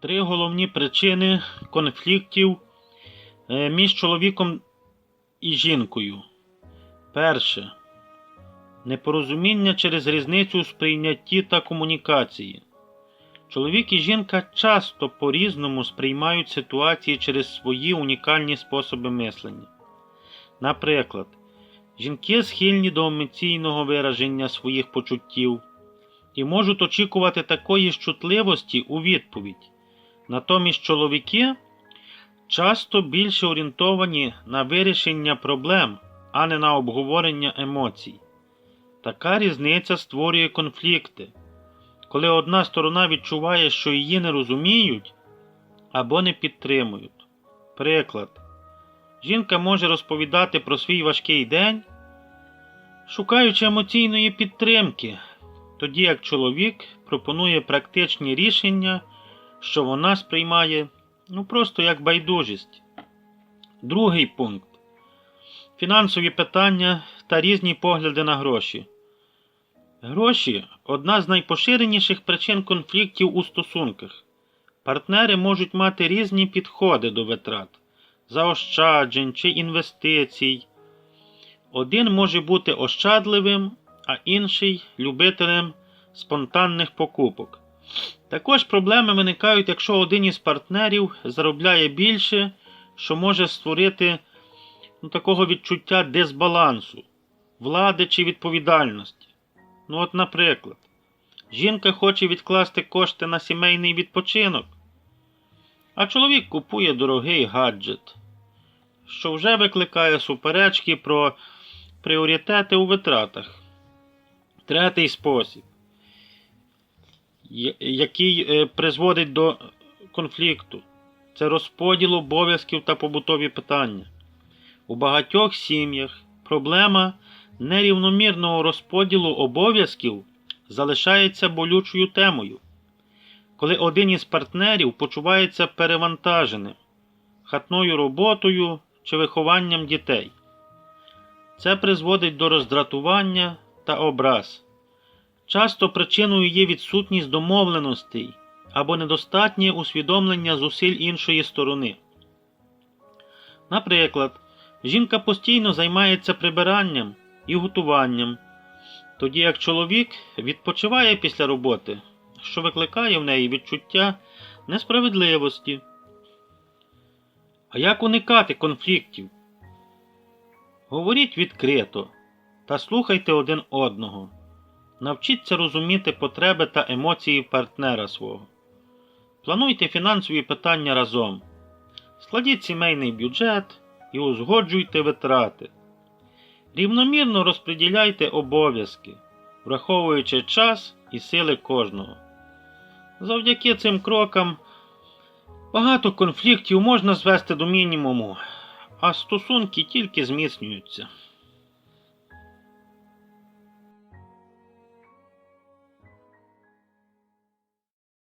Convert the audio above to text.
Три головні причини конфліктів е, між чоловіком і жінкою. Перше. Непорозуміння через різницю у сприйнятті та комунікації. Чоловік і жінка часто по-різному сприймають ситуації через свої унікальні способи мислення. Наприклад, жінки схильні до емоційного вираження своїх почуттів і можуть очікувати такої ж чутливості у відповідь. Натомість чоловіки часто більше орієнтовані на вирішення проблем, а не на обговорення емоцій. Така різниця створює конфлікти, коли одна сторона відчуває, що її не розуміють або не підтримують. Приклад. Жінка може розповідати про свій важкий день, шукаючи емоційної підтримки, тоді як чоловік пропонує практичні рішення, що вона сприймає ну, просто як байдужість. Другий пункт фінансові питання та різні погляди на гроші. Гроші одна з найпоширеніших причин конфліктів у стосунках. Партнери можуть мати різні підходи до витрат, заощаджень чи інвестицій. Один може бути ощадливим, а інший любителем спонтанних покупок. Також проблеми виникають, якщо один із партнерів заробляє більше, що може створити ну, такого відчуття дисбалансу, влади чи відповідальності. Ну, от, наприклад, жінка хоче відкласти кошти на сімейний відпочинок, а чоловік купує дорогий гаджет, що вже викликає суперечки про пріоритети у витратах. Третій спосіб, який е, призводить до конфлікту, це розподіл обов'язків та побутові питання. У багатьох сім'ях проблема нерівномірного розподілу обов'язків залишається болючою темою, коли один із партнерів почувається перевантаженим хатною роботою чи вихованням дітей. Це призводить до роздратування та образ. Часто причиною є відсутність домовленостей або недостатнє усвідомлення зусиль іншої сторони. Наприклад, жінка постійно займається прибиранням і готуванням, тоді як чоловік відпочиває після роботи, що викликає в неї відчуття несправедливості. А як уникати конфліктів? Говоріть відкрито та слухайте один одного. Навчіться розуміти потреби та емоції партнера свого. Плануйте фінансові питання разом. Складіть сімейний бюджет і узгоджуйте витрати. Рівномірно розподіляйте обов'язки, враховуючи час і сили кожного. Завдяки цим крокам багато конфліктів можна звести до мінімуму, а стосунки тільки зміцнюються.